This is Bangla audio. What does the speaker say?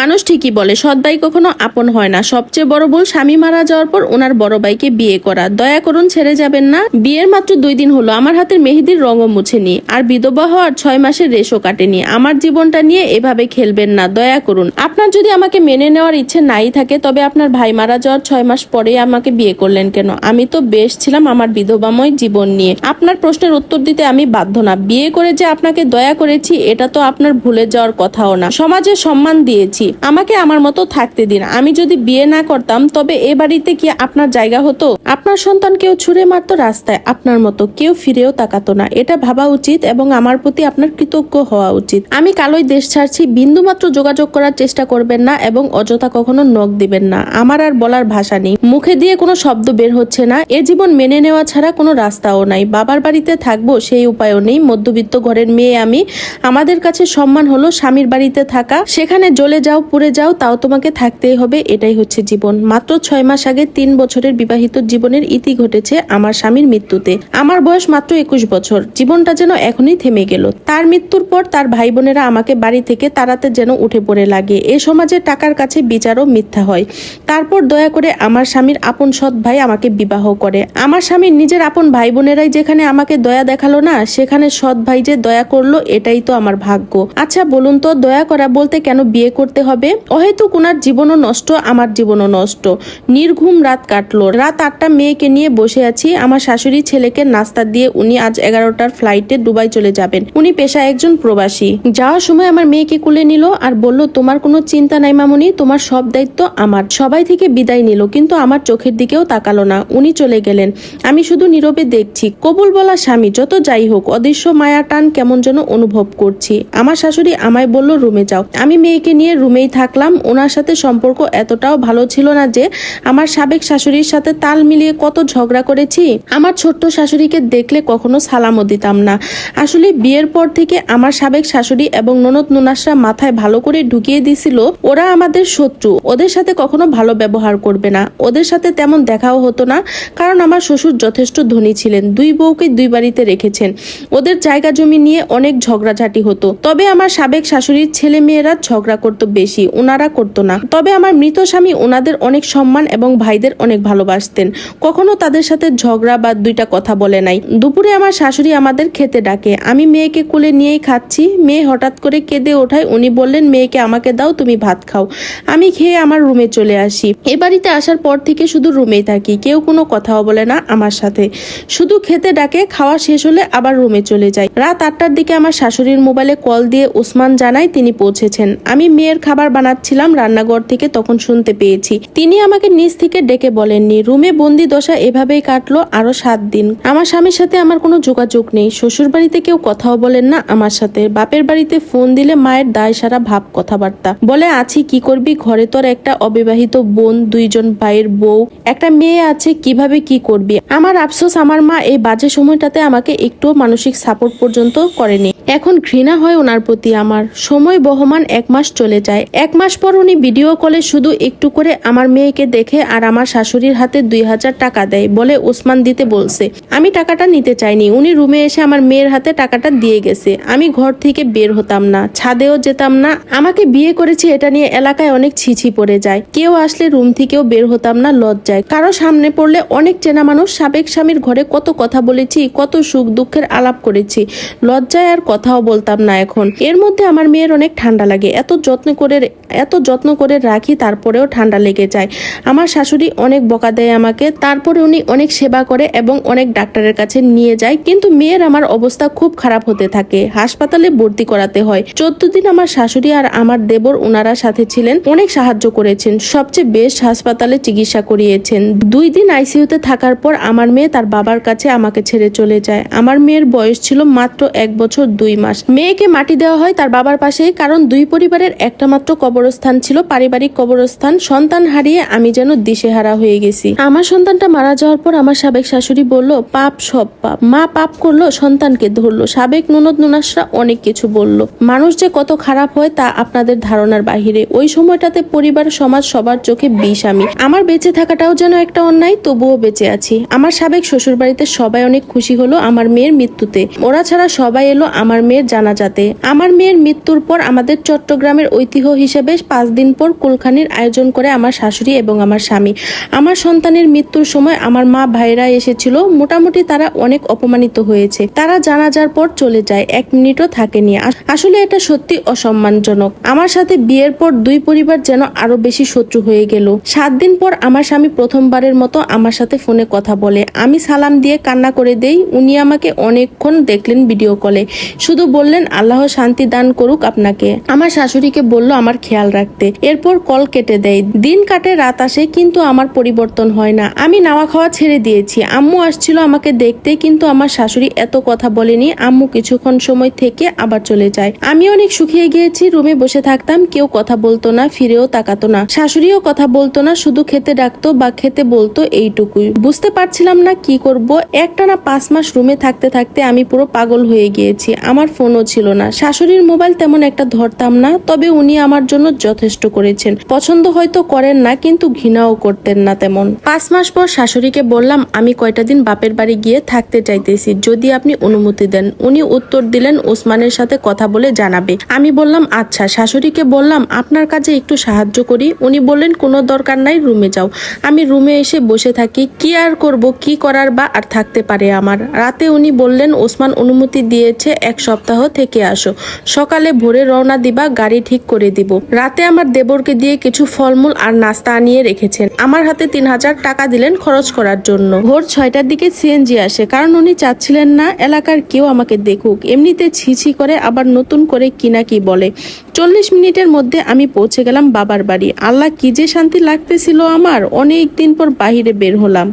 মানুষ ঠিকই বলে, সৎ ভাই কখনো আপন হয় না। সবচেয়ে বড় ভুল, স্বামী মারা যাওয়ার পর ওনার বড় ভাইকে বিয়ে করা। দয়া করুন, ছেড়ে যাবেন না। বিয়ের মাত্র দুই দিন হলো, আমার হাতের মেহেদির রঙও মুছেনি আর বিধবা হওয়ার ছয় মাসের রেশও কাটেনি। আমার জীবনটা নিয়ে এভাবে খেলবেন না, দয়া করুন। আপনার যদি আমাকে মেনে নেওয়ার ইচ্ছে নাই থাকে, তবে আপনার ভাই মারা যাওয়ার ছয় মাস পরে আমাকে বিয়ে করলেন কেন? আমি তো বেশ ছিলাম আমার বিধবাময় জীবন নিয়ে। আপনার প্রশ্নের উত্তর দিতে আমি বাধ্য না। বিয়ে করে যে আপনাকে দয়া করেছি, এটা তো আপনার ভুলে যাওয়ার কথাও না। সমাজে সম্মান দিয়েছি। আমাকে আমার মতো থাকতে দিন। আমি যদি বিয়ে না করতাম, তবে এ বাড়িতে কি আপনার জায়গা হতো? আপনার সন্তান কেউ ছুঁড়ে মারতো রাস্তায়, আপনার মতো কেউ ফিরেও তাকাতো না। এটা ভাবা উচিত এবং আমার প্রতি আপনার কৃতজ্ঞ হওয়া উচিত। আমি কালোই দেশ ছাড়ছি, বিন্দুমাত্র যোগাযোগ করার চেষ্টা করবেন না এবং অযথা কখনো নখ দিবেন না। আমার আর বলার ভাষা নেই। মুখে দিয়ে কোনো শব্দ বের হচ্ছে না। এ জীবন মেনে নেওয়া ছাড়া কোনো রাস্তাও নাই। বাবার বাড়িতে থাকব সেই উপায়ও নেই। মধ্যবিত্ত ঘরের মেয়ে আমি। আমাদের কাছে সম্মান হলো স্বামীর বাড়িতে থাকা। সেখানে জ্বলে যাও, পুড়ে যাও, তাও তোমাকে থাকতেই হবে, এটাই হচ্ছে জীবন। মাত্র ছয় মাস আগে তিন বছরের বিবাহিত জীবনের ইতি ঘটেছে আমার স্বামীর মৃত্যুতে। আমার বয়স মাত্র একুশ বছর। জীবনটা যেন এখনই থেমে গেল। তার মৃত্যুর পর তার ভাই বোনেরা আমাকে বাড়ি থেকে তাড়াতে যেন উঠে পড়ে লাগে। এ সমাজে টাকার কাছে বিচারও মিথ্যা হয়। তারপর দয়া করে আমার স্বামীর আপন সৎ ভাই আমাকে বিবাহ করে। আমার স্বামীর নিজের আপন ভাই বোনেরাই যেখানে আমাকে দয়া দেখাল না, সেখানে সৎ ভাই যে দয়া করল, এটাই তো আমার ভাগ্য। আচ্ছা বলুন তো, দয়া করা বলতে কেন বিয়ে করতে হবে। অহেতুক উনার জীবনও নষ্ট, আমার জীবনও নষ্ট। নির্ঘুম রাত কাটলো। রাত আটটা মেয়েকে নিয়ে বসে আছি। আমার শাশুড়ি ছেলেকে নাস্তা দিয়ে উনি আজ এগারোটার ফ্লাইটে দুবাই চলে যাবেন। উনি পেশায় একজন প্রবাসী। যাওয়ার সময় আমার মেয়েকে কুলে নিল আর বলল, তোমার কোনো চিন্তা নাই মামুনি, তোমার সব দায়িত্ব আমার। সবাই থেকে বিদায় নিল, কিন্তু আমার চোখের দিকেও তাকালো না। উনি চলে গেলেন। আমি শুধু নীরবে দেখছি। কবুল বলা স্বামী, যত যাই হোক, অদৃশ্য মায়া টান কেমন যেন অনুভব করছি। আমার শাশুড়ি আমায় বলল, রুমে যাও। আমি মেয়েকে নিয়ে রুমেই থাকলাম। ওনার সাথে সম্পর্ক এতটাও ভালো ছিল না যে আমার সাবেক শাশুড়ির সাথে তাল মিলিয়ে কত ঝগড়া করেছি। আমার ছোট্ট শাশুড়িকে দেখলে কখনো সালামও দিতাম না। আসলে বিয়ের পর থেকে আমার সাবেক শাশুড়ি এবং ননদ নুনাসরা মাথায় ভালো করে ঢুকিয়ে দিছিল, ওরা আমাদের শত্রু। ওদের সাথে কখনো ভালো ব্যবহার করবে না। ওদের সাথে তেমন দেখাও হতো না, কারণ আমার শ্বশুর যথেষ্ট ধনী ছিলেন। দুই বউকে দুই বাড়িতে রেখেছেন। ওদের জায়গা জমি নিয়ে অনেক ঝগড়াঝাটি হতো। তবে আমার সাবেক শাশুড়ির ছেলে মেয়েরা ঝগড়া করতো বেশি ওনারা করতো না। তবে আমার মৃত স্বামী ওনাদের অনেক সম্মান এবং ভাইদের অনেক ভালোবাসতেন। কখনো তাদের সাথে ঝগড়া বা দুইটা কথা বলে নাই। দুপুরে আমার শাশুড়ি আমাদের খেতে ডাকে। আমি মেয়েকে কোলে নিয়েই খাচ্ছি। মেয়ে হঠাৎ করে কেঁদে ওঠায়। উনি বললেন, মেয়েকে আমাকে দাও, তুমি ভাত খাও। আমি খেয়ে আমার রুমে চলে আসি। এ বাড়িতে আসার পর থেকে শুধু রুমেই থাকি। কেউ কোনো কথাও বলে না আমার সাথে। শুধু খেতে ডাকে, খাওয়া শেষ হলে আবার রুমে চলে যাই। রাত আটটার দিকে আমার শাশুড়ির মোবাইলে কল দিয়ে ওসমান জানায় তিনি পৌঁছেছেন। আমি মেয়ের খাবার বানাচ্ছিলাম রান্নাঘর থেকে তখন শুনতে পেয়েছি। তিনি আমাকে নিচ থেকে ডেকে বলেননি, রুমে বন্দি দশা এভাবেই কাটলো আরও সাত দিন। আমার স্বামীর সাথে আমার কোনো যোগাযোগ নেই। শ্বশুর বাড়িতে কেউ কথাও বলেন না আমার সাথে। বাপের বাড়িতে ফোন দিলে মায়ের দায় সারা ভাব কথাবার্তা। বলে, আছি, কি করবি? ঘরে তোর একটা অবিবাহিত বোন, দুইজন ভাইয়ের বউ, একটা মেয়ে আছে, কীভাবে কি করবি? আমার আফসোস, আমার মা এই বাজে সময়টাতে আমাকে একটু মানসিক সাপোর্ট পর্যন্ত করেনি। এখন ঘৃণা হয় ওনার প্রতি আমার। সময় বহমান এক মাস চলে যায়। এক মাস পর উনি ভিডিও কলে শুধু একটু করে আমার মেয়েকে দেখে আর আমার শাশুড়ির হাতে দুই হাজার টাকা দেয় বলে ওসমান দিতে বলছে। আমি টাকাটা নিতে চাইনি। উনি রুমে এসে আমার মেয়ের হাতে টাকাটা দিয়ে গেছে। আমি ঘর থেকে বের হতাম না, ছাদেও যেতাম না। আমাকে বিয়ে করেছি এটা নিয়ে এলাকায় অনেক ছিছি পড়ে যায়। কেউ আসলে রুম থেকেও বের হতাম না, লজ্জায়। কারও সামনে পড়লে অনেক চেনা মানুষ সাবেক স্বামীর ঘরে কত কথা বলেছি, কত সুখ দুঃখের আলাপ করেছি। লজ্জায় আর কথাও বলতাম না এখন। এর মধ্যে আমার মেয়ের অনেক ঠান্ডা লাগে। এত যত্ন করে, এত যত্ন করে রাখি, তারপরেও ঠান্ডা লেগে যায়। আমার শাশুড়ি অনেক বকা দেয় আমাকে। তারপরে উনি অনেক সেবা করে এবং অনেক ডাক্তারের কাছে নিয়ে যায়। কিন্তু মেয়ের আমার অবস্থা খুব খারাপ হতে থাকে। হাসপাতালে ভর্তি করাতে হয়। চোদ্দ দিন আমার শাশুড়ি আর আমার দেবর ওনারা সাথে ছিলেন। অনেক সাহায্য করেছেন। সবচেয়ে বেস্ট হাসপাতালে চিকিৎসা করিয়েছেন। দুই দিন আইসিইউতে থাকার পর আমার মেয়ে তার বাবার কাছে আমাকে ছেড়ে চলে যায়। আমার মেয়ের বয়স ছিল মাত্র এক বছর দুই মাস। মেয়েকে মাটি দেওয়া হয় তার বাবার পাশেই, কারণ দুই পরিবারের একটা মাত্র কবরস্থান ছিল, পারিবারিক কবরস্থান। সন্তান হারিয়ে আমি যেন দিশেহারা হয়ে গেছি। আমার সন্তানটা মারা যাওয়ার পর আমার সাবেক শাশুড়ি বলল, পাপ সব পাপ। মা পাপ করল, সন্তানকে ধরলো। সাবেক ননদ নুনাসরা অনেক কিছু বলল। মানুষ যে কত খারাপ হয় তা আপনাদের ধারণার বাহিরে। ওই সময়টাতে পরিবার, সমাজ সবার চোখে বিষ আমি। আমার বেঁচে থাকাটাও যেন একটা অন্যায়, তবুও বেঁচে আছি। আমার সাবেক শ্বশুর বাড়িতে সবাই অনেক খুশি হলো আমার মেয়ের মৃত্যুতে। ওরা ছাড়া সবাই এলো আমার মেয়ের জানাজাতে। আমার মেয়ের মৃত্যুর পর আমাদের চট্টগ্রামের ঐতিহ্য হিসেবে পাঁচ দিন পর কুলখানির আয়োজন করে আমার শাশুড়ি এবং আমার স্বামী। আমার সন্তানের মৃত্যুর সময় আমার মা ভাইরা এসেছিল। মোটামুটি তারা অনেক অপমানিত হয়েছে। তারা জানাজার পর চলে যায়। এক মিনিটও থাকেনি। আস- আসলে এটা সত্যি অসম্মানজনক। আমার সাথে বিয়ের পর দুই পরিবার যেন আরও বেশি শত্রু হয়ে গেল। সাত দিন পর আমার স্বামী প্রথমবারের মতো আমার সাথে ফোনে কথা বলে। আমি সালাম দিয়ে কান্না করে দেই। উনি আমাকে অনেকক্ষণ দেখলেন ভিডিও কলে। শুধু বললেন, আল্লাহ শান্তি দান করুক আপনাকে। আমার শাশুড়িকে বলল, আমার খেয়াল রাখতে। এরপর কল কেটে দেয়। দিন কাটে, রাত আসে, কিন্তু আমার পরিবর্তন হয় না। আমি নাওয়া খাওয়া ছেড়ে দিয়েছি। আম্মু আসছিল আমাকে দেখতে, কিন্তু আমার শাশুড়ি এত কথা বলেনি। আম্মু কিছুক্ষণ সময় থেকে আবার চলে যায়। আমি অনেক শুকিয়ে গিয়েছি, রুমে বসে থাকতাম, কেউ কথা বলতো না, ফিরেও তাকাতো না। শাশুড়িও কথা বলতো না, শুধু খেতে ডাকতো বা খেতে বলতো এইটুকুই। বুঝতে পারছিলাম না কি করব। একটানা পাঁচ মাস রুমে থাকতে থাকতে আমি পুরো পাগল হয়ে গিয়েছি। আমার ফোনও ছিল না। শাশুড়ির মোবাইল তেমন একটা ধরতাম না, তবে উনি আমার জন্য যথেষ্ট করেছেন। পছন্দ হয়তো করেন না, কিন্তু ঘৃণাও করতেন না তেমন। পাঁচ মাস পর শাশুড়িকে বললাম, আমি কয়টা দিন বাপের বাড়ি গিয়ে থাকতে চাইতেছি, যদি আপনি অনুমতি দেন। উনি উত্তর দিলেন, ওসমানের সাথে কথা বলে জানাবে। আমি বললাম আচ্ছা। শাশুড়িকে বললাম, আপনার কাজে একটু সাহায্য করি। উনি বললেন, কোনো দরকার নাই, রুমে যাও। আমি রুমে এসে বসে থাকি, কি আর করব, কি করার বা আর থাকতে পারে আমার। রাতে উনি বললেন, ওসমান অনুমতি দিয়েছে এক সপ্তাহ থেকে আসো। সকালে ভোরে রওনা দিবা, গাড়ি ঠিক করে দিব। রাতে আমার দেবরকে দিয়ে কিছু ফলমূল আর নাস্তা আনিয়ে রেখেছেন। আমার হাতে তিন হাজার টাকা দিলেন খরচ করার জন্য। ভোর ছয়টার দিকে সিএনজি আসে, কারণ উনি চাচ্ছিলেন না এলাকার কেউ আমাকে দেখুক। এমনিতে ছিছি করে আবার নতুন করে কিনা কি বলে। চল্লিশ মিনিটের মধ্যে আমি পৌঁছে গেলাম বাবার বাড়ি। আল্লাহ কি যে শান্তি লাগতেছিল আমার অনেক দিন পর বাহিরে বের হলাম।